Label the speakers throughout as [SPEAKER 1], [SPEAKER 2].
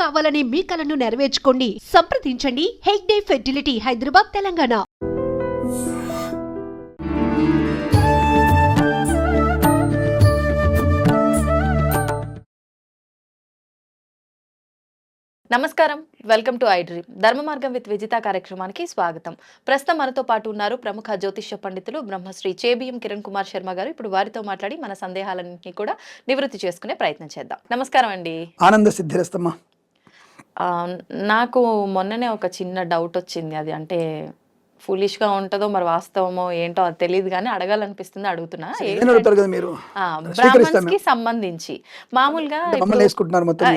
[SPEAKER 1] కావాలనే మీ కలను నెరవేర్చుకోండి. సంప్రదించండి. హెగ్డే ఫెర్టిలిటీ హైదరాబాద్ తెలంగాణ.
[SPEAKER 2] నమస్కారం. Welcome to I dream. Dharma Margam with Vijitha కార్యక్రమానికి స్వాగతం. ప్రస్తుతం మనతో పాటు ఉన్నారు ప్రముఖ జ్యోతిష్య పండితులు బ్రహ్మశ్రీ చేబిఎం కిరణ్ కుమార్ శర్మ గారు. ఇప్పుడు వారితో మాట్లాడి మన సందేహాలన్నింటినీ కూడా నివృత్తి చేసుకునే ప్రయత్నం చేద్దాం. నమస్కారం అండి.
[SPEAKER 3] ఆనంద సిద్ధిరస్తమ్మా.
[SPEAKER 2] నాకు మొన్ననే ఒక చిన్న డౌట్ వచ్చింది. అది అంటే foolish గా ఉంటుందో మరి వాస్తవమో ఏంటో అది తెలియదు కానీ అడగాలనిపిస్తుంది అడుగుతున్నా. బ్రాహ్మణ్స్కి సంబంధించి. మామూలుగా.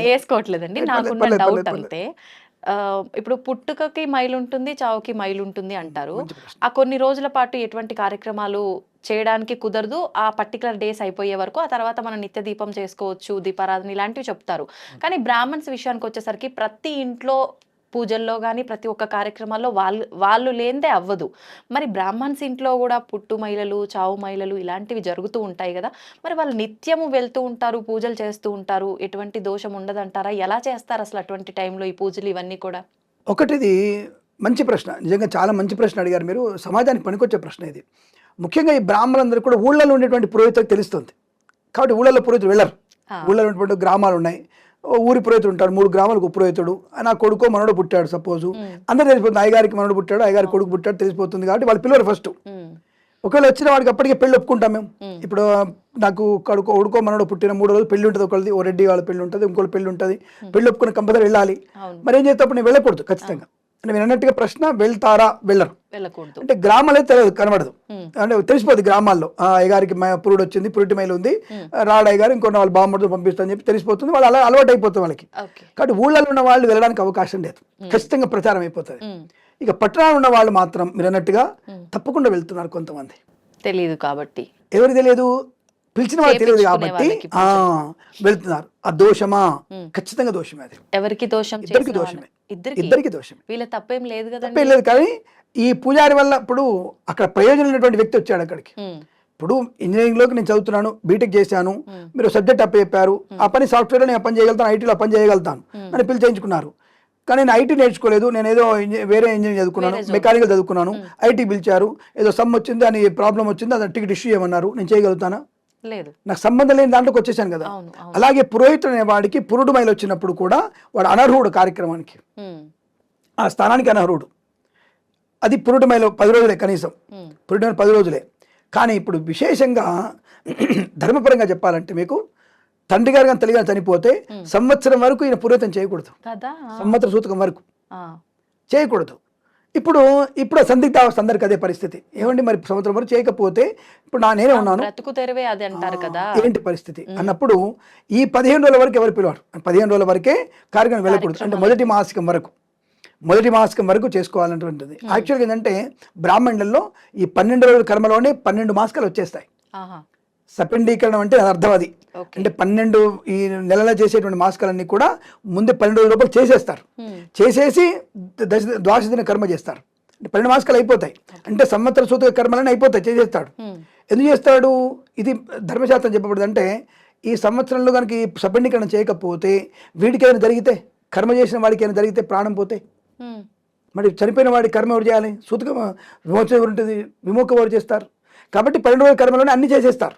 [SPEAKER 2] వేసుకోవట్లేదండి. నాకున్న డౌట్ అంతే. ఇప్పుడు పుట్టుకకి మైలు ఉంటుంది చావుకి మైలు ఉంటుంది అంటారు. ఆ కొన్ని రోజుల పాటు ఎటువంటి కార్యక్రమాలు చేయడానికి కుదరదు. ఆ పర్టికులర్ డేస్ అయిపోయే వరకు ఆ తర్వాత మనం నిత్య దీపం చేసుకోవచ్చు దీపారాధన ఇలాంటివి చెప్తారు. కానీ బ్రాహ్మణ్స్ విషయానికి వచ్చేసరికి ప్రతి ఇంట్లో పూజల్లో కానీ ప్రతి ఒక్క కార్యక్రమాల్లో వాళ్ళు వాళ్ళు లేనిదే అవ్వదు. మరి బ్రాహ్మణ్స్ ఇంట్లో కూడా పుట్టు మహిళలు చావు మహిళలు ఇలాంటివి జరుగుతూ ఉంటాయి కదా. మరి వాళ్ళు నిత్యము వెళ్తూ ఉంటారు పూజలు చేస్తూ ఉంటారు. ఎటువంటి దోషం ఉండదంటారా? ఎలా చేస్తారు అసలు అటువంటి టైంలో ఈ పూజలు ఇవన్నీ కూడా?
[SPEAKER 3] ఒకటిది మంచి ప్రశ్న. నిజంగా చాలా మంచి ప్రశ్న అడిగారు మీరు. సమాజానికి పనికొచ్చే ప్రశ్న ఇది. ముఖ్యంగా ఈ బ్రాహ్మణులందరూ కూడా ఊళ్ళలో ఉండేటువంటి పురోహితులకు తెలుస్తుంది. కాబట్టి ఊళ్ళలో పురోహితులు వెళ్ళరు.
[SPEAKER 2] ఆ.
[SPEAKER 3] ఊళ్ళలో ఉన్నటువంటి గ్రామాలు ఉన్నాయి. ఊరి పురోహితుడు ఉంటాడు మూడు గ్రామాలకు పురోహితుడు. నా కొడుకో మనోడు పుట్టాడు సపోజు. అందరూ తెలిసిపోతుంది అయ్యగారికి మనోడు పుట్టాడు అయ్యగారి కొడుకు పుట్టాడు తెలిసిపోతుంది కాబట్టి వాళ్ళు పిల్లలు ఫస్ట్ ఒకవేళ వచ్చిన వాడికి అప్పటికే పెళ్ళి ఒప్పుకుంటాం మేము. ఇప్పుడు నాకు కడుకో ఉడుకో మనోడు పుట్టిన మూడు రోజులు పెళ్ళి ఉంటుంది ఒకళ్ళది ఓ రెడ్డి వాళ్ళ పెళ్ళి ఉంటుంది ఇంకోటి పెళ్ళి ఉంటుంది. పెళ్ళి ఒప్పుకుని కంపల్సరీ వెళ్ళాలి. మరి ఏం చేస్తే అప్పుడు నేను వెళ్ళకూడదు ఖచ్చితంగా. అంటే మీరు అన్నట్టుగా ప్రశ్న వెళ్తారా? వెళ్ళరు.
[SPEAKER 2] వెళ్ళకూడదు.
[SPEAKER 3] అంటే గ్రామాలే తెలియదు కనబడదు. అంటే తెలిసిపోద్ది గ్రామాల్లో. ఆ అయ్యగారికి పురుడు వచ్చింది పురిటి మైలు ఉంది. రాడు అయ్యగారు ఇంకో వాళ్ళు బామ్మడితో పంపిస్తా అని చెప్పి తెలిసిపోతుంది. వాళ్ళు అలా అలవాటు అయిపోతుంది వాళ్ళకి కాబట్టి ఊళ్ళలో ఉన్న వాళ్ళు వెళ్ళడానికి అవకాశం లేదు. ఖచ్చితంగా ప్రచారం అయిపోతుంది. ఇక పట్టణాలు ఉన్న వాళ్ళు మాత్రం మీరు అన్నట్టుగా తప్పకుండా వెళ్తున్నారు కొంతమంది.
[SPEAKER 2] తెలీదు కాబట్టి.
[SPEAKER 3] ఎవరికి తెలియదు? పిలిచిన వాళ్ళు తెలియదు కాబట్టి ఆ వెళ్తున్నారు. ఆ దోషమా. ఖచ్చితంగా దోషమే అది.
[SPEAKER 2] ఎవరికి దోషం
[SPEAKER 3] ఇద్దరికి దోషమే.
[SPEAKER 2] ఇద్దరికి?
[SPEAKER 3] దోషమే.
[SPEAKER 2] వీళ్ళ తప్పేం లేదు కదండి.
[SPEAKER 3] తప్పేం లేదు కానీ ఈ పూజారి వల్ల ఇప్పుడు అక్కడ ప్రయోజనం ఉన్నటువంటి వ్యక్తి వచ్చాడు అక్కడికి. ఇప్పుడు ఇంజనీరింగ్లోకి నేను చదువుతున్నాను బీటెక్ చేశాను. మీరు సబ్జెక్ట్ అప్ చెప్పారు ఆ పని సాఫ్ట్వేర్లో నేను ఆ పని చేయగలుగుతాను ఐటీలో పని చేయగలుగుతాను నన్ను పిలిచి చేయించుకున్నారు. కానీ నేను ఐటీ నేర్చుకోలేదు నేను ఏదో వేరే ఇంజనీరింగ్ చదువుకున్నాను. మెకానికల్ చదువుకున్నాను ఐటీ పిలిచారు ఏదో సమ్ వచ్చింది అని ప్రాబ్లం వచ్చింది అది టికెట్ ఇష్యూ చేయమన్నారు నేను చేయగలుగుతానా?
[SPEAKER 2] లేదు.
[SPEAKER 3] నాకు సంబంధం లేని దాంట్లోకి వచ్చేసాను కదా. అలాగే పురోహితుడు అనే వాడికి పురుడు మైలు వచ్చినప్పుడు కూడా వాడు అనర్హుడు కార్యక్రమానికి. ఆ స్థానానికి అనర్హుడు. అది పురుడు మైలు పది రోజులే కనీసం. పురుడు మైలు పది రోజులే. కానీ ఇప్పుడు విశేషంగా ధర్మపరంగా చెప్పాలంటే మీకు తండ్రి గారు కానీ తల్లి గారు చనిపోతే సంవత్సరం వరకు ఈయన పురోహితం చేయకూడదు. సంవత్సర సూతకం వరకు. చేయకూడదు. ఇప్పుడు ఇప్పుడు సందిగ్ధావస్థ అందరికి అదే పరిస్థితి. ఏమండి మరి సంవత్సరం వరకు చేయకపోతే ఇప్పుడు నా నేనే ఉన్నాను.
[SPEAKER 2] బ్రతుకు తెరవే అది అంటారు కదా.
[SPEAKER 3] ఏంటి పరిస్థితి? అన్నప్పుడు ఈ పదిహేను రోజుల వరకు ఎవరు పిలవారు? పదిహేను రోజుల వరకే కార్యక్రమం వెళ్ళకూడదు. అంటే మొదటి మాసికం వరకు. మొదటి మాసికం వరకు చేసుకోవాలన్నటువంటిది. యాక్చువల్గా ఏంటంటే బ్రాహ్మణులలో ఈ పన్నెండు రోజుల కర్మలోనే పన్నెండు మాసికాలు వచ్చేస్తాయి. సపిండీకరణం అంటే అది అర్థం అది. అంటే పన్నెండు ఈ నెలలో చేసేటువంటి మాసికాలన్నీ కూడా ముందే పన్నెండు రోజుల లోపల చేసేస్తారు. చేసేసి దశ ద్వాదశ దిన కర్మ చేస్తారు. అంటే పన్నెండు మాసికాలు అయిపోతాయి. అంటే సంవత్సర సూత కర్మలన్నీ అయిపోతాయి చేసేస్తాడు. ఎందుకు చేస్తాడు? ఇది ధర్మశాస్త్రం చెప్పబడింది అంటే ఈ సంవత్సరంలో కనుక ఈ సబండీకరణ చేయకపోతే వీడికి ఏదైనా జరిగితే కర్మ చేసిన వాడికి ఏదైనా జరిగితే ప్రాణం పోతే? మరి చనిపోయిన వాడి కర్మ ఎవరు చేయాలి? సూతక విమోచన ఎవరు ఉంటుంది? విమోక ఎవరు చేస్తారు? కాబట్టి పన్నెండు రోజుల కర్మలోనే అన్ని చేసేస్తారు.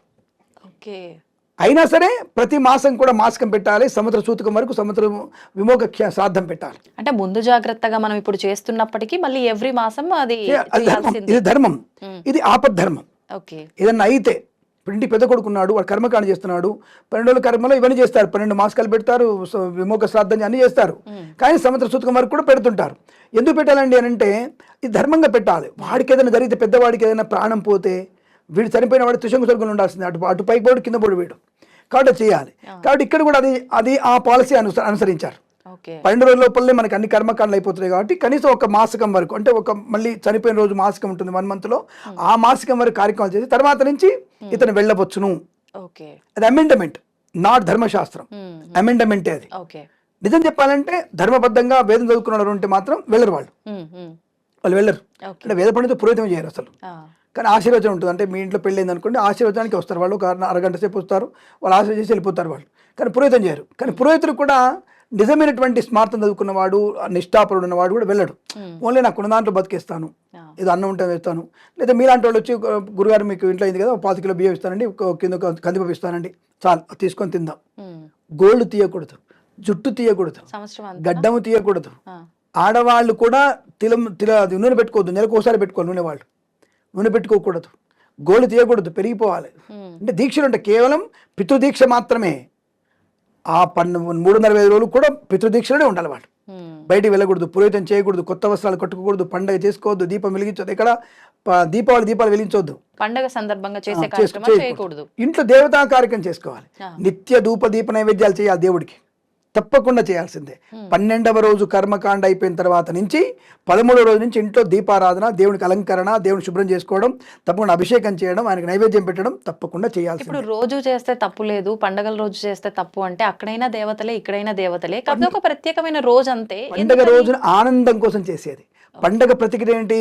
[SPEAKER 3] అయినా సరే ప్రతి మాసం కూడా మాసకం పెట్టాలి సంవత్సర సూతకం వరకు విమోక ఖ్యా- శ్రాద్ధం పెట్టాలి.
[SPEAKER 2] అంటే ముందు జాగ్రత్తగా మనం ఇప్పుడు చేస్తున్నప్పటికీ మళ్ళీ ఎవ్రీ మాసం అది
[SPEAKER 3] ధర్మం. ఇది ధర్మం. ఇది ఆపద్ధర్మం.
[SPEAKER 2] ఓకే.
[SPEAKER 3] ఏదన్నా అయితే ఇప్పుడు ఇంటికి పెద్ద కొడుకున్నాడు వాడు కర్మకాండ చేస్తున్నాడు పన్నెండు రోజుల కర్మలో ఇవన్నీ చేస్తారు. పన్నెండు మాసాలు పెడతారు విమోక శ్రాద్ధం అన్ని చేస్తారు. కానీ సంవత్సర సూతకం వరకు కూడా పెడుతుంటారు. ఎందుకు పెట్టాలండి అని అంటే ఇది ధర్మంగా పెట్టాలి. వాడికి ఏదైనా జరిగితే పెద్దవాడికి ఏదైనా ప్రాణం పోతే వీడు చనిపోయిన వాడు తుషంగు స్వర్గంలో ఉండాల్సింది. అటు అటు పైకి పోడు కింద పోడు వీడు. కాబట్టి చేయాలి. కాబట్టి ఇక్కడ కూడా అది అది ఆ పాలసీ అనుస అనుసరించారు. పన్నెండు రోజుల లోపలనే మనకి అన్ని కర్మకాండలు అయిపోతున్నాయి కాబట్టి కనీసం ఒక మాసకం వరకు అంటే ఒక మళ్ళీ చనిపోయిన రోజు మాసకం ఉంటుంది వన్ మంత్లో ఆ మాసకం వరకు కార్యక్రమాలు చేసి తర్వాత నుంచి ఇతను వెళ్ళవచ్చును అది అమెండమెంట్ నాట్ ధర్మశాస్త్రం. అమెండమెంటే అది. నిజం చెప్పాలంటే ధర్మబద్ధంగా వేదం చదువుకున్న వాళ్ళు ఉంటే మాత్రం వెళ్ళరు వాళ్ళు. వాళ్ళు వెళ్ళరు. అంటే వేద పండితులు పురోహితం చేయరు అసలు. కానీ ఆశీర్వచనం ఉంటుంది. అంటే మీ ఇంట్లో పెళ్ళైంది అనుకోండి ఆశీర్వచనానికి వస్తారు. వాళ్ళు ఒక అర- అరగంట సేపు వస్తారు. వాళ్ళు ఆశీర్వచనం చేసి వెళ్ళిపోతారు వాళ్ళు. కానీ పురోహితం చేయరు కానీ పురోహితులు కూడా నిజమైనటువంటి స్మార్థం చదువుకున్నవాడు నిష్ఠాపరుడు ఉన్నవాడు కూడా వెళ్ళడు. ఓన్లీ నాకు ఉన్న దాంట్లో బతికేస్తాను. ఏదో అన్నం ఉంటే వేస్తాను లేదా మీలాంటి వాళ్ళు వచ్చి గురుగారు మీకు ఇంట్లో అయింది కదా ఒక పాతి కిలో బియ్యం ఇస్తానండి కింద కందిపప్పు ఇస్తానండి. చాలు తీసుకొని తిందాం. గోల్డ్ తీయకూడదు. జుట్టు తీయకూడదు. గడ్డము తీయకూడదు. ఆడవాళ్ళు కూడా తిలం తిల నూనె పెట్టుకోవద్దు. నెలకు ఒకసారి పెట్టుకోవాలి నూనె వాళ్ళు. నూనె పెట్టుకోకూడదు గోళ్ళు తీయకూడదు పెరిగిపోవాలి. అంటే దీక్షలు అంటే కేవలం పితృదీక్ష మాత్రమే. ఆ పన్ను మూడు వందల ఐదు రోజులు కూడా పితృదీక్షలోనే ఉండాలి వాళ్ళు
[SPEAKER 2] ఉమ్.
[SPEAKER 3] బయటికి వెళ్ళకూడదు పురోహితం చేయకూడదు కొత్త వస్త్రాలు కట్టుకోకూడదు పండగ చేసుకోవద్దు దీపం వెలిగించొద్దు. ఎక్కడ? ప- దీపావళి దీపాలు వెలిగించొద్దు.
[SPEAKER 2] పండగ సందర్భంగా చేసే
[SPEAKER 3] చేయకూడదు. ఇంట్లో దేవతా కార్యక్రమం చేసుకోవాలి. నిత్య ధూప దీప నైవేద్యాలు చేయాలి దేవుడికి. తప్పకుండా చేయాల్సిందే. పన్నెండవ రోజు కర్మకాండ అయిపోయిన తర్వాత నుంచి పదమూడవ రోజు నుంచి ఇంట్లో దీపారాధన దేవునికి అలంకరణ దేవుని శుభ్రం చేసుకోవడం తప్పకుండా అభిషేకం చేయడం ఆయనకి నైవేద్యం పెట్టడం తప్పకుండా
[SPEAKER 2] ఇప్పుడు
[SPEAKER 3] చేయాల్సిందే
[SPEAKER 2] రోజు చేస్తే తప్పు లేదు పండగల రోజు చేస్తే తప్పు అంటే అక్కడైనా దేవతలే ఇక్కడైనా దేవతలే. కాకపోతే ఒక ప్రత్యేకమైన రోజు అంతే
[SPEAKER 3] పండగ రోజున ఆనందం కోసం చేసేది. పండగ ప్రతిక్రియ ఏంటి?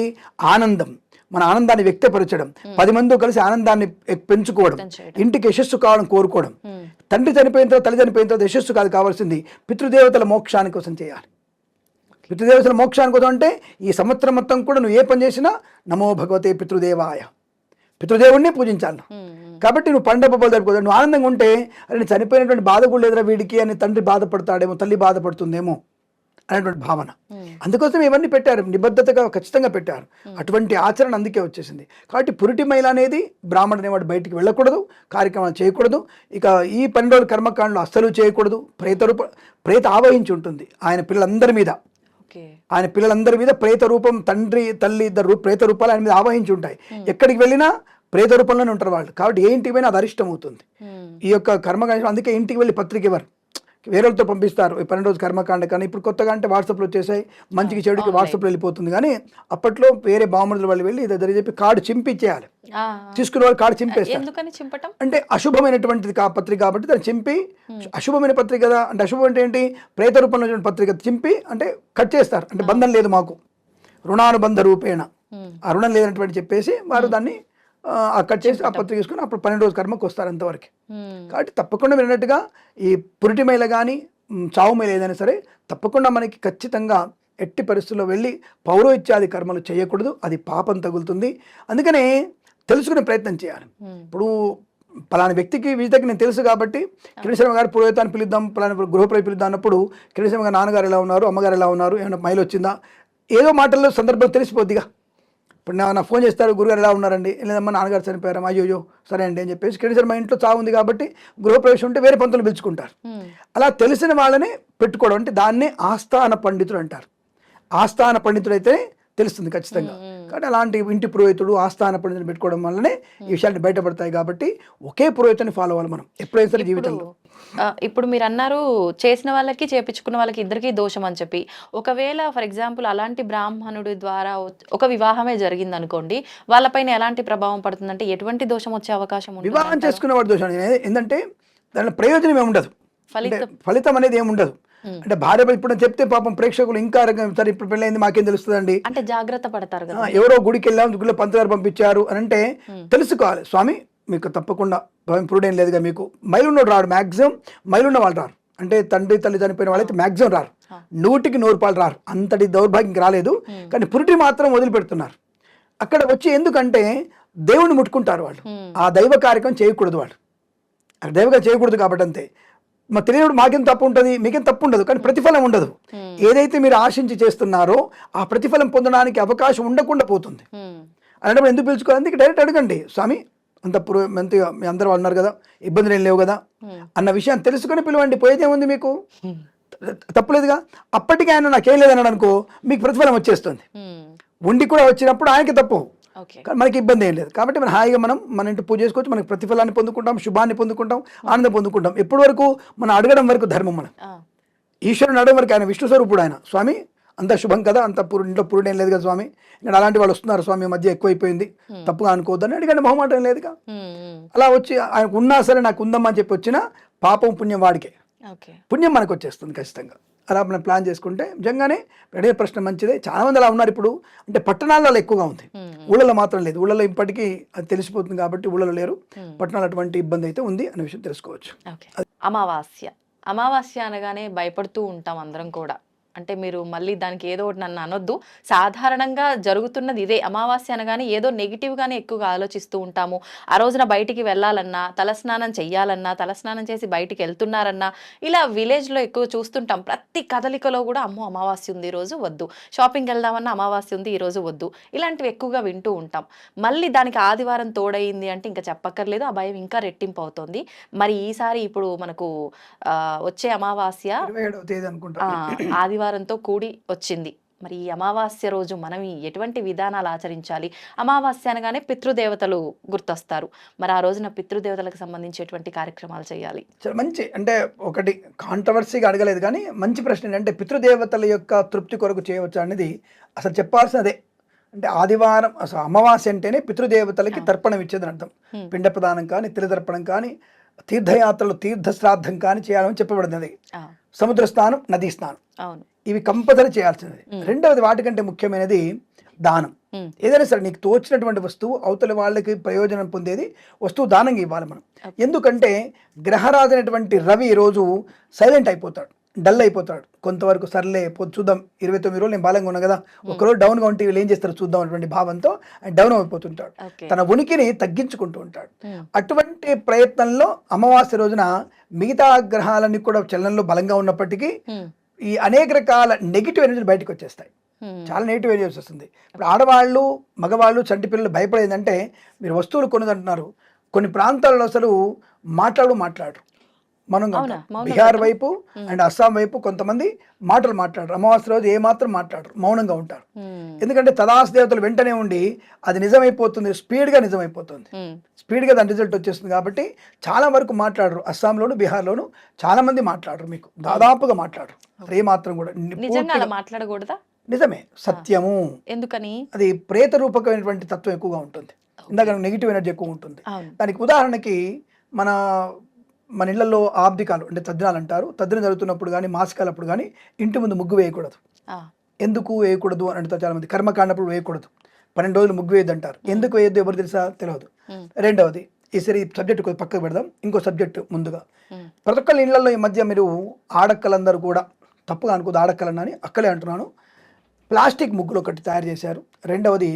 [SPEAKER 3] ఆనందం. మన ఆనందాన్ని వ్యక్తపరచడం. పది మంది కలిసి ఆనందాన్ని పెంచుకోవడం. ఇంటికి యశస్సు కావాలని కోరుకోవడం. తండ్రి చనిపోయిన తర్వాత తల్లి చనిపోయిన తర్వాత యశస్సు కాదు కావాల్సింది పితృదేవతల మోక్షాని కోసం చేయాలి. పితృదేవతల మోక్షాని కోసం అంటే ఈ సంవత్సరం మొత్తం కూడా నువ్వు ఏ పని చేసినా నమో భగవతే పితృదేవాయ. పితృదేవుణ్ణి పూజించాలి. కాబట్టి నువ్వు పండగ పబ్బలు జరుపుకోదు నువ్వు ఆనందంగా ఉంటే అరే చనిపోయినటువంటి బాధ కూడా లేదురా వీడికి అని తండ్రి బాధపడతాడేమో తల్లి బాధపడుతుందేమో. అనేటువంటి భావన. అందుకోసం ఇవన్నీ పెట్టారు. నిబద్ధతగా ఖచ్చితంగా పెట్టారు. అటువంటి ఆచరణ అందుకే వచ్చేసింది. కాబట్టి పురిటి మైల అనేది బ్రాహ్మణుడు అనేవాడు బయటికి వెళ్ళకూడదు కార్యక్రమాలు చేయకూడదు. ఇక ఈ పన్నెండు రోజుల కర్మకాండలు అస్సలు చేయకూడదు. ప్రేత రూప ప్రేత ఆవహించి ఉంటుంది ఆయన పిల్లలందరి మీద. ఆయన పిల్లలందరి మీద ప్రేత రూపం తండ్రి తల్లి ఇద్దరు ప్రేత రూపాలు ఆయన మీద ఆవహించి ఉంటాయి. ఎక్కడికి వెళ్ళినా ప్రేత రూపంలోనే ఉంటారు వాళ్ళు. కాబట్టి ఏ ఇంటికి పోయినా అది అరిష్టం అవుతుంది. ఈ యొక్క కర్మకాండ అందుకే ఇంటికి వెళ్ళి పత్రిక ఇవ్వరు. వేరేలతో పంపిస్తారు. ఈ పన్నెండు రోజు కర్మకాండ కానీ ఇప్పుడు కొత్తగా అంటే వాట్సాప్లో వచ్చేసాయి. మంచికి చెడుకి వాట్సాప్లో వెళ్ళిపోతుంది కానీ అప్పట్లో వేరే బామ్మరుల వాళ్ళు వెళ్ళి ఇదే జరిగి చెప్పి కార్డు చింపిచ్చేయాలి
[SPEAKER 2] ఆ.
[SPEAKER 3] తీసుకునే వాళ్ళు కార్డు చింపేస్తారు. అంటే అశుభమైనటువంటిది కా పత్రిక కాబట్టి దాన్ని చింపి అశుభమైన పత్రిక కదా అంటే అశుభం అంటే ఏంటి? ప్రేత రూపంలో పత్రిక చింపి అంటే కట్ చేస్తారు. అంటే బంధం లేదు మాకు. రుణానుబంధ రూపేణ. ఆ రుణం లేనటువంటి చెప్పేసి వారు దాన్ని కట్ చేసి ఆ పత్రిక తీసుకుని అప్పుడు పన్నెండు రోజు కర్మకు వస్తారు అంతవరకు. కాబట్టి తప్పకుండా మీరు అన్నట్టుగా ఈ పురిటి మైల కానీ చావు మైల ఏదైనా సరే తప్పకుండా మనకి ఖచ్చితంగా ఎట్టి పరిస్థితుల్లో వెళ్ళి పౌరోహిత్యాది కర్మలు చేయకూడదు. అది పాపం తగులుతుంది. అందుకనే తెలుసుకునే ప్రయత్నం చేయాలి. ఇప్పుడు పలానా వ్యక్తికి విజితకి నేను తెలుసు కాబట్టి కిరణ్ శర్మ గారు పురోహితాన్ని పిలుద్దాం పలానా గృహప్రవేశ పిలుద్దాం అన్నప్పుడు కిరణ్ శర్మ గారు నాన్నగారు ఎలా ఉన్నారు అమ్మగారు ఎలా ఉన్నారు ఏమైనా మైలు వచ్చిందా? ఏదో మాటల్లో సందర్భం తెలిసిపోద్దిగా. ఇప్పుడు నా ఫోన్ చేస్తారు గురుగారు ఎలా ఉన్నారండి? లేదమ్మా నాన్నగారు చనిపోయారు? అయ్యోయ్యో సరే అండి అని చెప్పేసి కిరణ్ శర్మ ఇంట్లో చావు ఉంది కాబట్టి గృహప్రవేశం ఉంటే వేరే పంతులు పిలుచుకుంటారు. అలా తెలిసిన వాళ్ళని పెట్టుకోవడం అంటే దాన్నే ఆస్థాన పండితుడు అంటారు. ఆస్థాన పండితుడు అయితే తెలుస్తుంది ఖచ్చితంగా. కాబట్టి అలాంటి ఇంటి పురోహితుడు ఆస్థాన పండితుడు పెట్టుకోవడం వల్లనే ఈ విషయాలు బయటపడతాయి కాబట్టి ఒకే పురోహితుని ఫాలో అవ్వాలి మనం ఎప్పుడైనా సరే జీవితంలో.
[SPEAKER 2] ఇప్పుడు మీరు అన్నారు చేసిన వాళ్ళకి చేపించుకున్న వాళ్ళకి ఇద్దరికి దోషం అని చెప్పి. ఒకవేళ ఫర్ ఎగ్జాంపుల్ అలాంటి బ్రాహ్మణుడి ద్వారా ఒక వివాహమే జరిగింది అనుకోండి వాళ్ళపైన ఎలాంటి ప్రభావం పడుతుందంటే ఎటువంటి దోషం వచ్చే అవకాశం
[SPEAKER 3] వివాహం చేసుకునేవాడు దోషం ఏంటంటే దానిలో ప్రయోజనం ఏముండదు.
[SPEAKER 2] ఫలితం.
[SPEAKER 3] ఫలితం అనేది ఏముండదు. అంటే భార్య ఇప్పుడు చెప్తే పాపం ప్రేక్షకులు ఇంకా సరే ఇప్పుడు పెళ్ళైంది మాకేం తెలుస్తుందండి?
[SPEAKER 2] అంటే జాగ్రత్త పడతారు కదా.
[SPEAKER 3] ఎవరో గుడికి వెళ్ళాం గుడిలో పంచదార పంపించారు అని అంటే తెలుసుకోవాలి. స్వామి మీకు తప్పకుండా ప్రూడేం లేదుగా మీకు. మైలున్నోడు రాడు మ్యాక్సిమం మైలున్న వాళ్ళు రారు. అంటే తండ్రి తల్లి చనిపోయిన వాళ్ళైతే మ్యాక్సిమం రారు. నూటికి నూరు పాలు రారు. అంతటి దౌర్భాగ్యం రాలేదు. కానీ పురిటి మాత్రం వదిలిపెడుతున్నారు. అక్కడ వచ్చి ఎందుకంటే దేవుణ్ణి ముట్టుకుంటారు వాళ్ళు. ఆ దైవ కార్యక్రమం చేయకూడదు వాళ్ళు. దైవగా చేయకూడదు కాబట్టి అంతే. మా తెలియనప్పుడు మాకేం తప్పు ఉంటుంది? మీకేం తప్పు ఉండదు. కానీ ప్రతిఫలం ఉండదు. ఏదైతే మీరు ఆశించి చేస్తున్నారో ఆ ప్రతిఫలం పొందడానికి అవకాశం ఉండకుండా పోతుంది. అలాంటప్పుడు ఎందుకు పిలుచుకోవాలి? డైరెక్ట్ అడగండి. స్వామి అంత మంచిగా మీ అందరూ వాళ్ళు ఉన్నారు కదా ఇబ్బందులు ఏం లేవు కదా? అన్న విషయాన్ని తెలుసుకొని పిలవండి. పోయేదే ఉంది మీకు? తప్పులేదుగా అప్పటికి ఆయన నాకేం లేదన్నాడు అనుకో మీకు ప్రతిఫలం వచ్చేస్తుంది. ఉండి కూడా వచ్చినప్పుడు ఆయనకి తప్పు. మనకి ఇబ్బంది ఏం లేదు. కాబట్టి మనం హాయిగా మనం మన ఇంటి పూజ చేసుకోవచ్చు. మనకి ప్రతిఫలాన్ని పొందుకుంటాం శుభాన్ని పొందుకుంటాం ఆనందం పొందుకుంటాం. ఎప్పటి వరకు మనం అడగడం వరకు ధర్మం మనం. ఈశ్వరుని అడగడం వరకు ఆయన విష్ణు స్వరూపుడు ఆయన. స్వామి అంత శుభం కదా అంత పురు ఇంట్లో పురుడేం లేదు కదా స్వామి. ఇక్కడ అలాంటి వాళ్ళు వస్తున్నారు స్వామి మధ్య ఎక్కువైపోయింది. తప్పుగా అనుకోవద్దని అడిగండి మొహమాటం లేదుగా. అలా వచ్చి ఆయనకు ఉన్నా సరే నాకు ఉందమ్మా అని చెప్పి వచ్చినా పాపం పుణ్యం వాడికే. పుణ్యం మనకు వచ్చేస్తుంది ఖచ్చితంగా. అలా మనం ప్లాన్ చేసుకుంటే నిజంగానే అడిగే ప్రశ్న మంచిదే. చాలా మంది అలా ఉన్నారు ఇప్పుడు. అంటే పట్టణాల్లో ఎక్కువగా ఉంది. ఊళ్ళలో మాత్రం లేదు. ఊళ్ళలో ఇప్పటికీ అది తెలిసిపోతుంది కాబట్టి ఊళ్ళలో లేరు. పట్టణాలు అటువంటి ఇబ్బంది అయితే ఉంది అనే విషయం తెలుసుకోవచ్చు.
[SPEAKER 2] అమావాస్య. అమావాస్య అనగానే భయపడుతూ ఉంటాం అందరం కూడా. అంటే మీరు మళ్ళీ దానికి ఏదో ఒకటి నన్ను అనొద్దు. సాధారణంగా జరుగుతున్నది ఇదే అమావాస్య అనగానే ఏదో నెగిటివ్గానే ఎక్కువగా ఆలోచిస్తూ ఉంటాము. ఆ రోజున బయటికి వెళ్ళాలన్నా తలస్నానం చెయ్యాలన్నా తలస్నానం చేసి బయటికి వెళ్తున్నారన్నా ఇలా విలేజ్లో ఎక్కువ చూస్తుంటాం. ప్రతి కదలికలో కూడా అమ్మో అమావాస్య ఉంది ఈ రోజు వద్దు. షాపింగ్కి వెళ్దామన్నా అమావాస్య ఉంది ఈ రోజు వద్దు. ఇలాంటివి ఎక్కువగా వింటూ ఉంటాం. మళ్ళీ దానికి ఆదివారం తోడయింది అంటే ఇంకా చెప్పక్కర్లేదు ఆ భయం ఇంకా రెట్టింపు అవుతుంది. మరి ఈసారి ఇప్పుడు మనకు వచ్చే అమావాస్య
[SPEAKER 3] ఇరవై
[SPEAKER 2] ఆదివారంతో కూడి వచ్చింది. మరి ఈ అమావాస్య రోజు మనం ఎటువంటి విధానాలు ఆచరించాలి? అమావాస్య అనగానే పితృదేవతలు గుర్తొస్తారు. మరి ఆ రోజున పితృదేవతలకు సంబంధించి ఎటువంటి కార్యక్రమాలు చేయాలి?
[SPEAKER 3] చాలా మంచి అంటే ఒకటి కాంట్రవర్సీగా అడగలేదు కానీ మంచి ప్రశ్న ఏంటంటే పితృదేవతల యొక్క తృప్తి కొరకు చేయవచ్చు అనేది అసలు చెప్పాల్సినదే. అంటే ఆదివారం అసలు అమావాస్య అంటేనే పితృదేవతలకి. తర్పణం ఇచ్చేదని అర్థం. పిండ ప్రదానం కానీ తిలతర్పణం కానీ తీర్థయాత్రలు తీర్థ శ్రాద్ధం కానీ చేయాలని చెప్పబడినది. సముద్ర స్నానం నదీ స్నానం. ఇవి కంపల్సరీ చేయాల్సినది. రెండవది వాటికంటే ముఖ్యమైనది దానం. ఏదైనా సరే నీకు తోచినటువంటి వస్తువు అవతలి వాళ్ళకి ప్రయోజనం పొందేది వస్తువు దానంగా ఇవ్వాలి మనం. ఎందుకంటే గ్రహరాజు అయినటువంటి రవి ఈరోజు సైలెంట్ అయిపోతాడు. డల్ అయిపోతాడు. కొంతవరకు సర్లే పో చూద్దాం. ఇరవై తొమ్మిది రోజులు నేను బాలంగా ఉన్నా కదా ఒకరోజు డౌన్గా ఉంటే వీళ్ళు ఏం చేస్తారో చూద్దాం అటువంటి భావంతో డౌన్ అయిపోతుంటాడు. తన ఉనికిని తగ్గించుకుంటూ ఉంటాడు. అటువంటి ప్రయత్నంలో అమావాస్య రోజున మిగతా గ్రహాలన్నీ కూడా చలనంలో బలంగా ఉన్నప్పటికీ ఈ అనేక రకాల నెగిటివ్ ఎనర్జీలు బయటకు వచ్చేస్తాయి చాలా నెగిటివ్ ఎనర్జీస్ వస్తుంది. ఇప్పుడు ఆడవాళ్ళు మగవాళ్ళు చంటి పిల్లలు భయపడేదంటే మీరు వస్తువులు కొనుదంటున్నారు. కొన్ని ప్రాంతాల్లో అసలు మాట్లాడు మాట్లాడరు. మనం బీహార్? వైపు అండ్ అస్సాం వైపు కొంతమంది మాటలు మాట్లాడరు. అమావాస్య రోజు ఏ మాత్రం మాట్లాడరు. మౌనంగా ఉంటారు. ఎందుకంటే తదాస్ దేవతలు వెంటనే ఉండి అది నిజమైపోతుంది స్పీడ్గా నిజమైపోతుంది. స్పీడ్గా దాని రిజల్ట్ వచ్చేస్తుంది కాబట్టి చాలా వరకు మాట్లాడరు. అస్సాంలోను బీహార్లోను చాలా మంది మాట్లాడరు మీకు. దాదాపుగా మాట్లాడరు. ఏ మాత్రం కూడా.
[SPEAKER 2] మాట్లాడకూడదా?
[SPEAKER 3] నిజమే. సత్యము.
[SPEAKER 2] ఎందుకని?
[SPEAKER 3] అది ప్రేత రూపకమైనటువంటి తత్వం ఎక్కువగా ఉంటుంది. ఇందాక నెగిటివ్ ఎనర్జీ ఎక్కువ ఉంటుంది. దానికి ఉదాహరణకి మన మన ఇళ్ళలో ఆబ్దికాలు అంటే తద్దినాలు అంటారు. తద్దిన జరుగుతున్నప్పుడు కానీ మాసికాలప్పుడు కానీ ఇంటి ముందు ముగ్గు వేయకూడదు. ఎందుకు వేయకూడదు అని అంటారు చాలా మంది కర్మకాండప్పుడు వేయకూడదు. పన్నెండు రోజులు ముగ్గు వేయద్దు అంటారు ఎందుకు వేయద్దు ఎవరు తెలుసా? తెలియదు. రెండవది ఈసారి సబ్జెక్ట్ కొద్దిగా పక్కకు పెడదాం. ఇంకో సబ్జెక్ట్ ముందుగా. ప్రతి ఒక్కళ్ళ ఇళ్ళలో ఈ మధ్య మీరు ఆడక్కలందరూ కూడా తప్పుగా అనుకోదు ఆడక్కలన్నని అక్కలే అంటున్నాను. ప్లాస్టిక్ ముగ్గులు ఒకటి తయారు చేశారు. రెండవది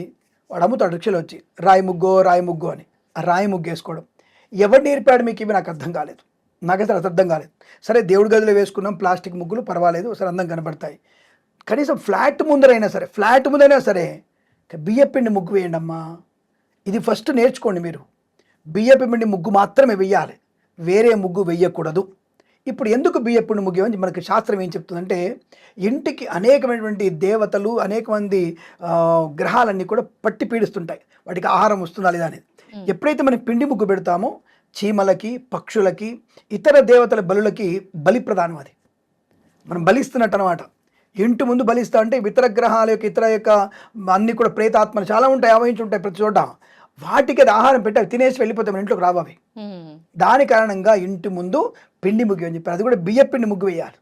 [SPEAKER 3] వాడు అమ్ముతాడు రిక్షలో వచ్చి రాయి ముగ్గో రాయి ముగ్గు అని. ఆ రాయి ముగ్గు వేసుకోవడం ఎవరు నేర్పాడు మీకు ఇవి నాకు అర్థం కాలేదు. నాకు అసలు అర్థం కాలేదు. సరే దేవుడి గదిలో వేసుకున్నాం ప్లాస్టిక్ ముగ్గులు పర్వాలేదు సరే అందం కనబడతాయి కనీసం ఫ్లాట్ ముందరైనా సరే ఫ్లాట్ ముందరైనా సరే బియ్య పిండి ముగ్గు వేయండి అమ్మా. ఇది ఫస్ట్ నేర్చుకోండి మీరు. బియ్యపు పిండి ముగ్గు మాత్రమే వెయ్యాలి. వేరే ముగ్గు వెయ్యకూడదు. ఇప్పుడు ఎందుకు బియ్యపు పిండి ముగ్గు అని మనకి శాస్త్రం ఏం చెప్తుందంటే ఇంటికి అనేకమైనటువంటి దేవతలు అనేక మంది గ్రహాలన్నీ కూడా పట్టి పీడిస్తుంటాయి. వాటికి ఆహారం వస్తుందా లేదా అనేది. ఎప్పుడైతే మనం పిండి ముగ్గు పెడతామో చీమలకి పక్షులకి ఇతర దేవతల బలులకి బలి ప్రధానం అది. మనం బలిస్తున్నట్టు అనమాట ఇంటి ముందు బలిస్తా అంటే ఇతర గ్రహాల యొక్క ఇతర యొక్క అన్ని కూడా ప్రేతాత్మలు చాలా ఉంటాయి ఆవహించి ఉంటాయి ప్రతి చోట. వాటికి అది ఆహారం పెట్టి అవి తినేసి వెళ్ళిపోతాయి మన ఇంట్లోకి
[SPEAKER 2] ఉమ్,
[SPEAKER 3] దాని కారణంగా ఇంటి ముందు పిండి ముగ్గు అని చెప్పారు. అది కూడా బియ్య పిండి ముగ్గు వేయాలి.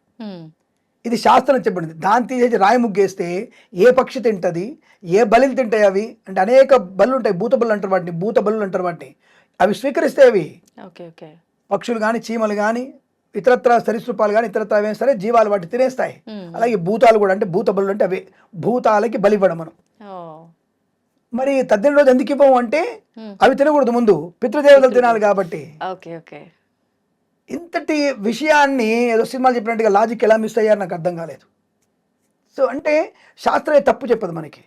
[SPEAKER 3] ఇది శాస్త్రం చెప్పబడింది. దాన్ని తీసేసి రాయి ముగ్గు వేస్తే ఏ పక్షి తింటది ఏ బలులు తింటాయి అవి అంటే అనేక బలు ఉంటాయి భూత బలు అంటారు వాటిని భూత బలు అంటారు వాటిని. అవి స్వీకరిస్తాయి అవి. పక్షులు కానీ చీమలు కానీ ఇతరత్ర సరీసృపాలు కానీ ఇతరత్ర ఏమైనా సరే జీవాలు వాటి తినేస్తాయి. అలాగే భూతాలు కూడా అంటే భూత బలు అంటే అవి. భూతాలకి బలివ్వడం మనం. మరి తద్దిన రోజు ఎందుకు ఇవ్వము అంటే అవి తినకూడదు ముందు. పితృదేవతలు తినాలి కాబట్టి. ఇంతటి విషయాన్ని ఏదో సినిమాలు చెప్పినట్టుగా లాజిక్ ఎలా మిస్ అయ్యారు నాకు అర్థం కాలేదు. సో అంటే శాస్త్రమే తప్పు చెప్పదు మనకి.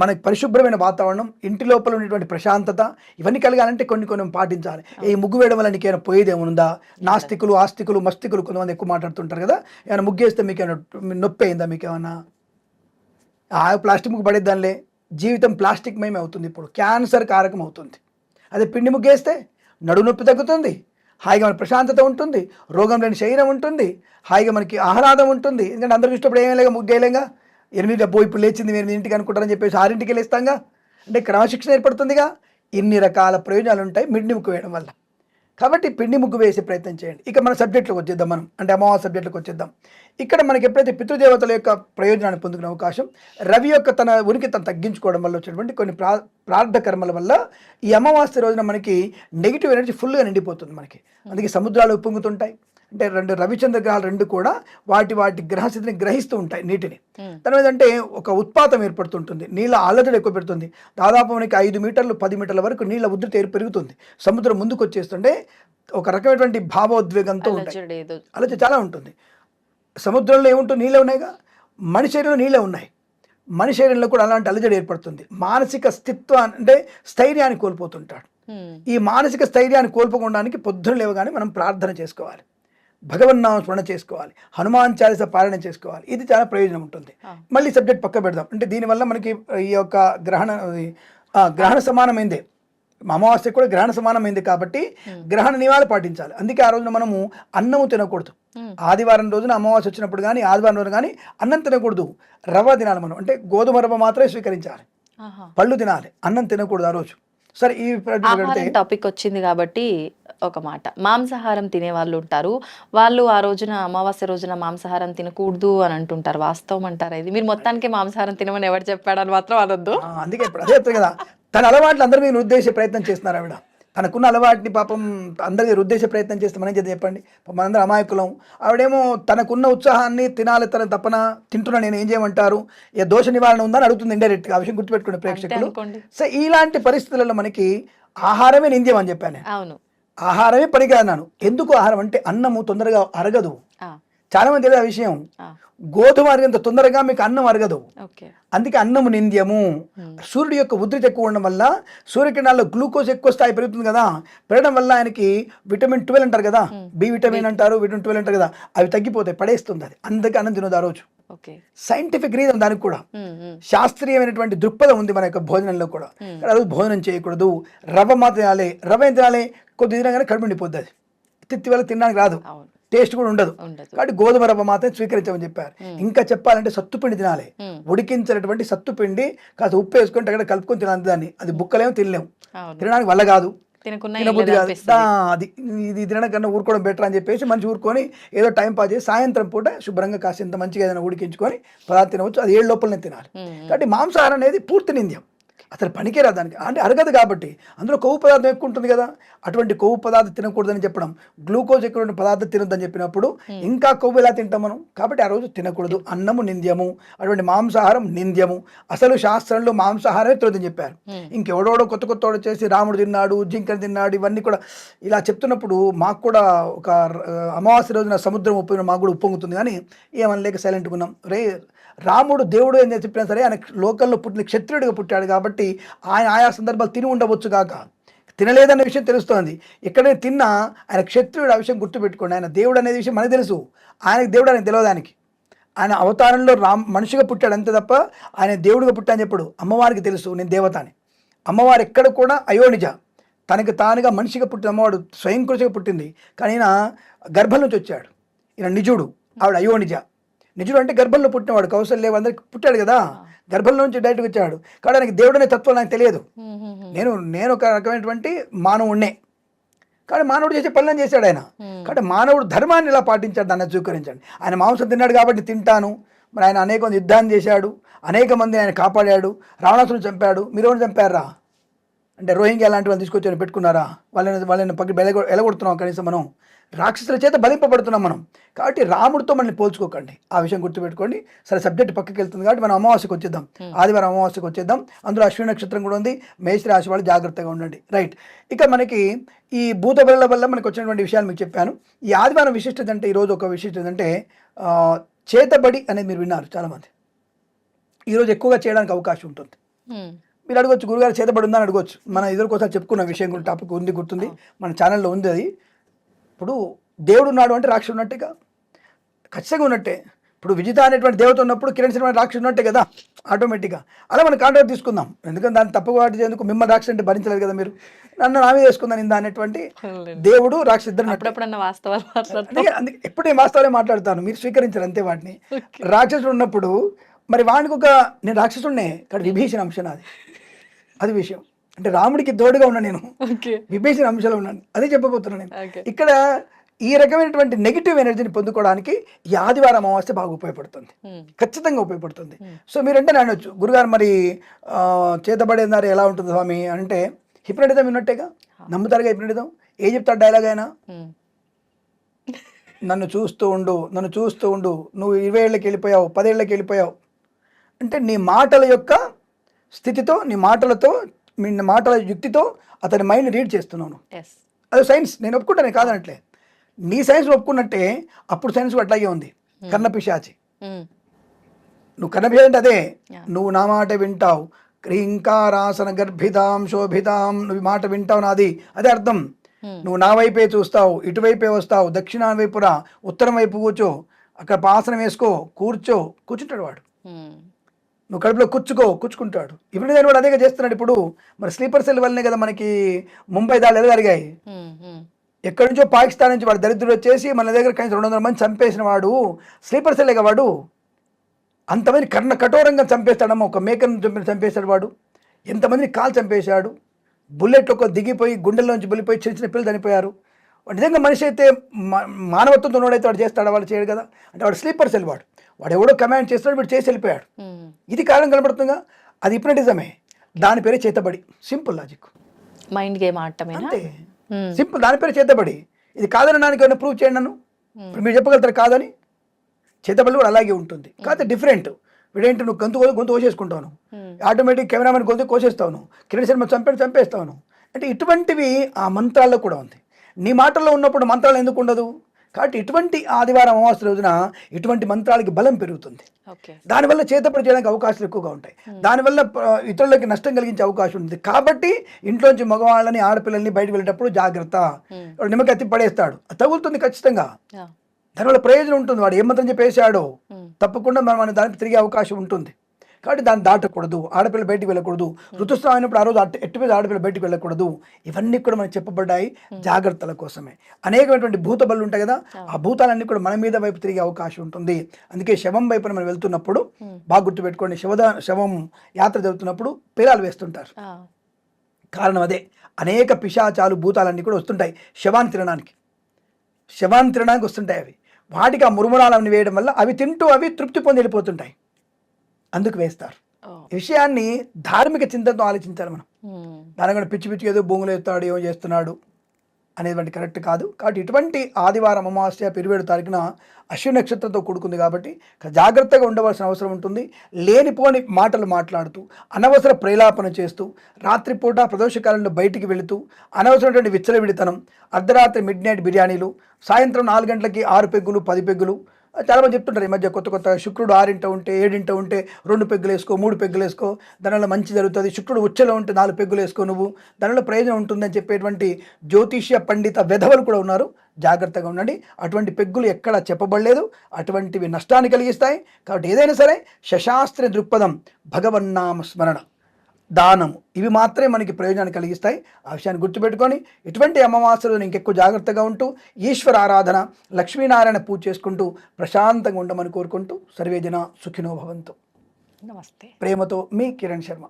[SPEAKER 3] మనకి పరిశుభ్రమైన వాతావరణం ఇంటి లోపల ఉన్నటువంటి ప్రశాంతత ఇవన్నీ కలగాలంటే కొన్ని కొన్ని పాటించాలి. ఈ ముగ్గు వేయడం వల్ల నీకేమైనా పోయేది ఏమనుందా నాస్తికులు ఆస్తికులు మస్తికులు కొంతమంది ఎక్కువ మాట్లాడుతుంటారు కదా. ఏమైనా ముగ్గేస్తే మీకు ఏమైనా నొప్పి అయిందా మీకు ఏమన్నా ఆ ప్లాస్టిక్ ముగ్గు పడేద్దానిలే జీవితం ప్లాస్టిక్ మయమే అవుతుంది ఇప్పుడు. క్యాన్సర్ కారకం అవుతుంది. అదే పిండి ముగ్గేస్తే నడు నొప్పి తగ్గుతుంది హాయిగా మన ప్రశాంతత ఉంటుంది రోగం లేని శరీరం ఉంటుంది హాయిగా మనకి ఆహ్లాదం ఉంటుంది. ఎందుకంటే అందరూ ఇష్టపడి ఏమీ లేక ముగ్గేయలేగా ఎనిమిది డెబ్బో ఇప్పుడు లేచింది మీరు ఇంటికి అనుకుంటారని చెప్పేసి ఆరింటికి లేస్తాంగా? అంటే క్రమశిక్షణ ఏర్పడుతుందిగా? ఇన్ని రకాల ప్రయోజనాలు ఉంటాయి మిడ్ని ముక్కు వేయడం వల్ల. కాబట్టి పిండి ముగ్గు వేసే ప్రయత్నం చేయండి. ఇక మన సబ్జెక్టులకు వచ్చేద్దాం మనం. అంటే అమావాస్య సబ్జెక్టులోకి వచ్చేద్దాం. ఇక్కడ మనకి ఎప్పుడైతే పితృదేవతల యొక్క ప్రయోజనాన్ని పొందుకునే అవకాశం రవి యొక్క తన ఉనికి తను తగ్గించుకోవడం వల్ల వచ్చినటువంటి కొన్ని ప్రా ప్రార్థ కర్మల వల్ల ఈ అమావాస్య రోజున మనకి నెగిటివ్ ఎనర్జీ ఫుల్గా నిండిపోతుంది మనకి. అందుకే సముద్రాలు ఉప్పొంగుతుంటాయి. అంటే రెండు రవిచంద్ర గ్రహాలు రెండు కూడా వాటి వాటి గ్రహస్థితిని గ్రహిస్తూ ఉంటాయి నీటిని. మీద అంటే ఒక ఉత్పాతం ఏర్పడుతుంటుంది. నీళ్ళ అలజడి ఎక్కువ పెడుతుంది. దాదాపు మనకి ఐదు మీటర్లు పది మీటర్ల వరకు నీళ్ళ ఉధృతి పెరుగుతుంది. సముద్రం ముందుకు వచ్చేస్తుంటే ఒక రకమైనటువంటి భావోద్వేగంతో ఉంటాయి.
[SPEAKER 2] అలజడి
[SPEAKER 3] చాలా ఉంటుంది. సముద్రంలో ఏముంటుంది? నీళ్ళే ఉన్నాయిగా? మనిషి శరీరంలో నీళ్ళే ఉన్నాయి. మనిషి శరీరంలో కూడా అలాంటి అలజడి ఏర్పడుతుంది. మానసిక స్థిత్వాన్ని అంటే స్థైర్యాన్ని కోల్పోతుంటాడు. ఈ మానసిక స్థైర్యాన్ని కోల్పోకుండానికి పొద్దున లేవగానే మనం ప్రార్థన చేసుకోవాలి. భగవన్నామ స్మరణ చేసుకోవాలి. హనుమాన్ చాలీస పాలన చేసుకోవాలి. ఇది చాలా ప్రయోజనం ఉంటుంది. మళ్ళీ సబ్జెక్ట్ పక్క పెడదాం. అంటే దీనివల్ల మనకి ఈ యొక్క గ్రహణ గ్రహణ సమానమైందే. అమావాస్య కూడా గ్రహణ సమానమైంది కాబట్టి గ్రహణ నియమాలు పాటించాలి. అందుకే ఆ రోజున మనము అన్నము తినకూడదు. ఆదివారం రోజున అమావాస్య వచ్చినప్పుడు కానీ ఆదివారం రోజున కానీ అన్నం తినకూడదు. రవ్వ తినాలి మనం. అంటే గోధుమ రవ్వ మాత్రమే స్వీకరించాలి. పళ్ళు తినాలి. అన్నం తినకూడదు ఆ రోజు. సరే ఈ
[SPEAKER 2] టాపిక్ వచ్చింది కాబట్టి ఒక మాట. మాంసాహారం తినే వాళ్ళు ఉంటారు. వాళ్ళు ఆ రోజున అమావాస్య రోజున మాంసాహారం తినకూడదు అని అంటుంటారు. వాస్తవం అంటారా ఇది? మీరు మొత్తానికి మాంసాహారం తినమని ఎవరు చెప్పాడని మాత్రం అనొద్దు.
[SPEAKER 3] అందుకే అదే కదా. తన అలవాట్లు అందరి మీద రుద్దేశే ప్రయత్నం చేస్తున్నారు ఆవిడ. తనకున్న అలవాటిని పాపం అందరి రుద్దేశే ప్రయత్నం చేస్తే మనం చేద్దాం చెప్పండి. పాపం మనందరం అమాయకులం. ఆవిడేమో తనకున్న ఉత్సాహాన్ని తినాలి తన తప్పన తింటున్నా నేను ఏం చేయమంటారు? ఏ దోష నివారణ ఉందని అడుగుతుంది ఇండైరెక్ట్గా ఆ విషయం గుర్తుపెట్టుకునే ప్రేక్షకులు. సో ఇలాంటి పరిస్థితులలో మనకి ఆహారమే నింద్యం అని చెప్పాను.
[SPEAKER 2] అవును.
[SPEAKER 3] ఆహారమే పనికి అన్నాను ఎందుకు ఆహారం అంటే అన్నము తొందరగా అరగదు. చాలా మంది తెలియదు ఆ. విషయం గోధుమ అరిగంత తొందరగా మీకు అన్నం అరగదు. అందుకే అన్నము నింద్యము. సూర్యుడి యొక్క ఉధృతి ఎక్కువ ఉండడం వల్ల సూర్యకిరణాల్లో గ్లూకోజ్ ఎక్కువ స్థాయి పెరుగుతుంది కదా. పెరగడం వల్ల ఆయనకి విటమిన్ ట్వెల్వ్ అంటారు కదా. బి విటమిన్ అంటారు విటమిన్ ట్వెల్వ్ అంటారు కదా. అవి తగ్గిపోతాయి పడేస్తుంది అది. అందుకే అన్నం తినదు ఆ రోజు. సైంటిఫిక్ రీజన్ దానికి కూడా. శాస్త్రీయమైనటువంటి దృక్పథం ఉంది మన యొక్క భోజనంలో కూడా. రోజు భోజనం చేయకూడదు. రవ్వ మాత్రం తినాలి. రవ్వ ఏం తినాలి? కొద్ది తినగానే కడుపు నిండిపోద్ది అది. తిత్తి వల్ల తినడానికి రాదు. టేస్ట్ కూడా ఉండదు. కాబట్టి గోధుమ రవ్వ మాత్రం స్వీకరించమని చెప్పారు. ఇంకా చెప్పాలంటే సత్తుపిండి తినాలి. ఉడికించినటువంటి సత్తుపిండి కాస్త ఉప్పు వేసుకొని అక్కడ కలుపుకొని తినాలి దాన్ని. అది బుక్కలేమో తినలేము. తినడానికి వల్ల కాదు. తినబుద్ధి కాదు. అది. ఇది తినడం కన్నా ఊరుకోవడం బెటర్ అని చెప్పేసి మంచి ఊరుకొని ఏదో టైం పాస్ చేసి సాయంత్రం పూట శుభ్రంగా కాసింత మంచిగా ఏదైనా ఉడికించుకొని పదార్థం తినవచ్చు. అది ఏడు లోపలనే తినాలి. కాబట్టి మాంసాహారం అనేది పూర్తి నింద్యం. అసలు పనికిరా దానికి. అంటే అరగదు కాబట్టి. అందులో కొవ్వు పదార్థం ఎక్కువ ఉంటుంది కదా. అటువంటి కొవ్వు పదార్థం తినకూడదని చెప్పడం గ్లూకోజ్ ఎక్కువ పదార్థం తినొద్దని చెప్పినప్పుడు ఇంకా కొవ్వు ఎలా తింటాం మనం? కాబట్టి ఆ రోజు తినకూడదు. అన్నము నింద్యము అటువంటి మాంసాహారం నింద్యము. అసలు శాస్త్రంలో మాంసాహారమే తినొద్దని చెప్పారు. ఇంకెవడోడో కొత్త కొత్త చేసి రాముడు తిన్నాడు జింకని తిన్నాడు ఇవన్నీ కూడా ఇలా చెప్తున్నప్పుడు మాకు కూడా ఒక అమావాస్య రోజున సముద్రం ఉప్పు మాకు కూడా ఉప్పొంగుతుంది. కానీ ఏమనలేక సైలెంట్గా ఉన్నాం. రే రాముడు దేవుడు అని చెప్పినా సరే ఆయన లోకల్లో పుట్టిన క్షత్రియుడిగా పుట్టాడు కాబట్టి కాబట్టి ఆయన ఆయా సందర్భాలు తిని ఉండవచ్చు కాక తినలేదన్న విషయం తెలుస్తోంది. ఎక్కడైనా తిన్నా ఆయన క్షత్రియుడు ఆ విషయం గుర్తుపెట్టుకోండి. ఆయన దేవుడు అనేది విషయం మనకు తెలుసు. ఆయనకు దేవుడు ఆయనకు తెలియదు ఆయనకి. ఆయన అవతారంలో రామ్ మనిషిగా పుట్టాడు అంతే తప్ప ఆయన దేవుడిగా పుట్టాను చెప్పడు. అమ్మవారికి తెలుసు. నేను దేవత అని అమ్మవారు ఎక్కడ కూడా అయోనిజ. తనకి తానుగా మనిషిగా పుట్టిన అమ్మవాడు స్వయం కృషిగా పుట్టింది. కానీ ఈయన గర్భం నుంచి వచ్చాడు. ఈయన నిజుడు. ఆవిడ అయోనిజ. నిజుడు అంటే గర్భంలో పుట్టినవాడు. కౌశల్యం అందరికి పుట్టాడు కదా. గర్భంలో నుంచి డైరెక్ట్గా వచ్చాడు. కాబట్టి దేవుడు అనే తత్వం నాకు తెలియదు. నేను నేను ఒక రకమైనటువంటి మానవుణ్ణే. కానీ మానవుడు చేసే పనులను చేశాడు ఆయన. కాబట్టి మానవుడు ధర్మాన్ని ఇలా పాటించాడు? దాన్ని స్వీకరించండి. ఆయన మాంసం తిన్నాడు కాబట్టి తింటాను. మరి ఆయన అనేక మంది యుద్ధాన్ని చేశాడు. అనేక మందిని ఆయన కాపాడాడు. రావణాసుని చంపాడు. మీరు ఎవరు చంపారా? అంటే రోహింగ్యా లాంటి వాళ్ళు తీసుకొచ్చి పెట్టుకున్నారా? వాళ్ళని వాళ్ళని పక్కన బెల ఎలగొడుతున్నాం కనీసం మనం. రాక్షసుల చేత బలింపబడుతున్నాం మనం. కాబట్టి రాముడితో మనల్ని పోల్చుకోకండి. ఆ విషయం గుర్తుపెట్టుకోండి. సరే సబ్జెక్ట్ పక్కకి వెళ్తుంది కాబట్టి మనం అమావాస్యకి వచ్చేద్దాం. ఆదివారం అమావాస్యకి వచ్చేద్దాం. అందులో అశ్విని నక్షత్రం కూడా ఉంది. మేష రాశి వాళ్ళు జాగ్రత్తగా ఉండండి. రైట్. ఇక మనకి ఈ భూత బలుల వల్ల మనకు వచ్చినటువంటి విషయాలు మీకు చెప్పాను. ఈ ఆదివారం విశిష్టత అంటే ఈరోజు ఒక విశిష్టత అంటే చేతబడి అనేది మీరు విన్నారు చాలామంది. ఈరోజు ఎక్కువగా చేయడానికి అవకాశం ఉంటుంది. మీరు అడగొచ్చు గురుగారు చేతబడి ఉందని అడగొచ్చు. మన ఎదురుకోసారి చెప్పుకున్న విషయం కూడా టాపిక్ ఉంది గుర్తుంది. మన ఛానల్లో ఉంది అది. ఇప్పుడు దేవుడు ఉన్నాడు అంటే రాక్షసుడు ఉన్నట్టేగా? ఖచ్చితంగా ఉన్నట్టే. ఇప్పుడు విజిత అనేటువంటి దేవత ఉన్నప్పుడు కిరణ్ శర్మ రాక్షసుడు ఉన్నట్టే కదా? ఆటోమేటిక్గా. అలా మనం కాంట్రాక్ట్ తీసుకుందాం. ఎందుకంటే దాన్ని తప్పు వాటి ఎందుకు మిమ్మల్ని రాక్షసు అంటే భరించలేదు కదా మీరు? నన్ను నామే చేసుకుందాం ఇందా అనేటువంటి. దేవుడు రాక్షసు ఇద్దరు అందుకే ఎప్పుడు నేను వాస్తవాలే మాట్లాడతాను. మీరు స్వీకరించరు అంతే వాటిని. రాక్షసుడు ఉన్నప్పుడు మరి వానికి ఒక నేను రాక్షసుడినే ఇక్కడ విభీషణ అంశం అది అది విషయం. అంటే రాముడికి తోడుగా ఉన్నా నేను. విభీషణ అంశాలు ఉన్నాను. అదే చెప్పబోతున్నాను నేను. ఇక్కడ ఈ రకమైనటువంటి నెగిటివ్ ఎనర్జీని పొందుకోవడానికి ఈ ఆదివారం అమావాస్య బాగా ఉపయోగపడుతుంది. ఖచ్చితంగా ఉపయోగపడుతుంది. సో మీరంటే నేను అనొచ్చు. గురుగారు మరి చేతబడేదారు ఎలా ఉంటుంది స్వామి అంటే హిప్నటిజం విన్నట్టేగా నమ్ముతారుగా హిప్నటిజం? ఏ చెప్తాడు డైలాగ్ అయినా నన్ను చూస్తూ ఉండు నన్ను చూస్తూ ఉండు. నువ్వు ఇరవై ఏళ్ళకి వెళ్ళిపోయావు పదేళ్ళకి వెళ్ళిపోయావు. అంటే నీ మాటల యొక్క స్థితితో నీ మాటలతో మీ మాటల యుక్తితో అతని మైండ్ రీడ్ చేస్తున్నాను. అది సైన్స్ నేను ఒప్పుకుంటాను కాదనట్లే. నీ సైన్స్ ఒప్పుకున్నట్టే అప్పుడు సైన్స్ కూడా అట్లాగే ఉంది. కర్ణపిశాచి నువ్వు కర్ణపిశాచి అంటే అదే. నువ్వు నా మాట వింటావు. క్రీంకారాసన గర్భితాం శోభితాం నువ్వు మాట వింటావు నాది. అదే అర్థం. నువ్వు నా వైపే చూస్తావు ఇటువైపే వస్తావు దక్షిణ వైపురా ఉత్తరం వైపు కూర్చో అక్కడ ఆసనం వేసుకో కూర్చో కూర్చుంటాడు వాడు. నువ్వు కడుపులో కూర్చుకో కూర్చుకుంటాడు. ఇప్పుడు నేను వాడు అదేగా చేస్తున్నాడు ఇప్పుడు. మరి స్లీపర్ సెల్ వల్లనే కదా మనకి ముంబై దాడులు ఎలా జరిగాయి? ఎక్కడి నుంచో పాకిస్తాన్ నుంచి వాడు దరిద్రుడు వచ్చేసి మన దగ్గర కనీసం రెండు వందల మంది చంపేసిన వాడు స్లీపర్ సెల్లేగా వాడు? అంతమంది కర్ణ కఠోరంగా చంపేస్తాడమ్మా. ఒక మేకను చంపి చంపేశాడు వాడు. ఎంతమందిని కాల్ చంపేశాడు. బుల్లెట్ ఒక దిగిపోయి గుండెల్లోంచి బుల్లిపోయి చిన్న చిన్న పిల్లలు చనిపోయారు. నిజంగా మనిషి అయితే మా- మానవత్వంతో ఉన్నోడైతే వాడు చేస్తాడా? వాడు చేయడు కదా. అంటే వాడు స్లీపర్ సెల్ వాడు. వాడు ఎవడో కమాండ్ చేస్తాడు వీడు చేసి వెళ్ళిపోయాడు. ఇది కారణం కనబడుతుందిగా అది హిప్నటిజమే. దాని పేరే చేతబడి. Simple logic.
[SPEAKER 2] మైండ్ గేమ్
[SPEAKER 3] అంతే. సింపుల్ దాని పేరు చేతబడి. ఇది కాదని ఏమైనా ప్రూవ్ చేయండి నన్ను. ఇప్పుడు మీరు చెప్పగలుగుతారు కాదని. చేతబడి కూడా అలాగే ఉంటుంది. కాకపోతే డిఫరెంట్. వీడేంటి నువ్వు గొంతు గొంతు కోసేసుకుంటావు ఆటోమేటిక్ కెమెరామెన్ గొంతు కోసేస్తావు కిరణ్ శర్మ చంపాడు చంపేస్తావు అంటే ఇటువంటివి ఆ మంత్రాల్లో కూడా ఉంది. నీ మాటల్లో ఉన్నప్పుడు మంత్రాలు ఎందుకు ఉండదు? కాబట్టి ఇటువంటి ఆదివారం అమావాస్య రోజున ఇటువంటి మంత్రాలకి బలం పెరుగుతుంది. దానివల్ల చేతపడి చేయడానికి అవకాశాలు ఎక్కువగా ఉంటాయి. దానివల్ల ప- ఇతరులకి నష్టం కలిగించే అవకాశం ఉంది. కాబట్టి ఇంట్లోంచి మగవాళ్ళని ఆడపిల్లల్ని బయటకు వెళ్ళేటప్పుడు జాగ్రత్త. వాడు నిమ్మకాయ ఎత్తి పడేస్తాడు. తగులుతుంది ఖచ్చితంగా. దానివల్ల ప్రయోజనం ఉంటుంది. వాడు ఏమంతం చెప్పేశాడో తప్పకుండా మనం మన దానికి తిరిగే అవకాశం ఉంటుంది. కాబట్టి దాన్ని దాటకూడదు. ఆడపిల్ల బయటికి వెళ్ళకూడదు. ఋతుస్రావం అయినప్పుడు ఆ రోజు అట్టు ఎట్టు మీద ఆడపిల్ల బయటికి వెళ్ళకూడదు. ఇవన్నీ కూడా మనకు చెప్పబడ్డాయి జాగ్రత్తల కోసమే. అనేకమైనటువంటి భూత బలు ఉంటాయి కదా ఆ. భూతాలన్నీ కూడా మన మీద వైపు తిరిగే అవకాశం ఉంటుంది. అందుకే శవం వైపున మనం వెళ్తున్నప్పుడు బాగా గుర్తుపెట్టుకోండి. శవద శవం యాత్ర జరుగుతున్నప్పుడు పేరాలు వేస్తుంటారు. కారణం అదే. అనేక పిశాచాలు భూతాలన్నీ కూడా వస్తుంటాయి శవాన్ని తినడానికి. శవాన్ని తినడానికి వస్తుంటాయి అవి. వాటికి ఆ మురుమురాలను వేయడం వల్ల అవి తింటూ అవి తృప్తి పొంది వెళ్ళిపోతుంటాయి. అందుకు వేస్తారు. విషయాన్ని ధార్మిక చింతనతో ఆలోచించాలి మనం. దానికంటే పిచ్చి పిచ్చి ఏదో భూములు ఎత్తాడు ఏమో చేస్తున్నాడు అనేటువంటి కరెక్ట్ కాదు. కాబట్టి ఇటువంటి ఆదివారం అమావాస్య పిరివేడు తారీఖున అశ్విని నక్షత్రంతో కూడుకుంది కాబట్టి జాగ్రత్తగా ఉండవలసిన అవసరం ఉంటుంది. లేనిపోని మాటలు మాట్లాడుతూ అనవసర ప్రేలాపన చేస్తూ రాత్రిపూట ప్రదోషకాలంలో బయటికి వెళుతూ అనవసరమైనటువంటి విచ్చలవిడితనం అర్ధరాత్రి మిడ్ నైట్ బిర్యానీలు సాయంత్రం నాలుగు గంటలకి ఆరు పెగ్గులు పది పెగ్గులు చాలామంది చెప్తుంటారు ఈ మధ్య కొత్త కొత్త శుక్రుడు ఆరింట ఉంటే ఏడింట ఉంటే రెండు పెగ్గులు వేసుకో మూడు పెగ్గులు వేసుకో దానివల్ల మంచి జరుగుతుంది శుక్రుడు ఉచ్చలో ఉంటే నాలుగు పెగ్గులు వేసుకో నువ్వు దానివల్ల ప్రయోజనం ఉంటుందని చెప్పేటువంటి జ్యోతిష్య పండిత వెధవలు కూడా ఉన్నారు. జాగ్రత్తగా ఉండండి. అటువంటి పెగ్గులు ఎక్కడ చెప్పబడలేదు. అటువంటివి నష్టాన్ని కలిగిస్తాయి. కాబట్టి ఏదైనా సరే శశాస్త్ర దృక్పథం భగవన్నామ స్మరణ. దానము. ఇవి మాత్రమే మనకి ప్రయోజనాన్ని కలిగిస్తాయి. ఆ విషయాన్ని గుర్తుపెట్టుకొని ఇటువంటి అమావాస్యలు ఇంకెక్కువ జాగ్రత్తగా ఉంటూ ఈశ్వర ఆరాధన లక్ష్మీనారాయణ పూజ చేసుకుంటూ ప్రశాంతంగా ఉండమని కోరుకుంటూ సర్వేజన సుఖినో భవంతు.
[SPEAKER 2] నమస్తే.
[SPEAKER 3] ప్రేమతో మీ కిరణ్ శర్మ.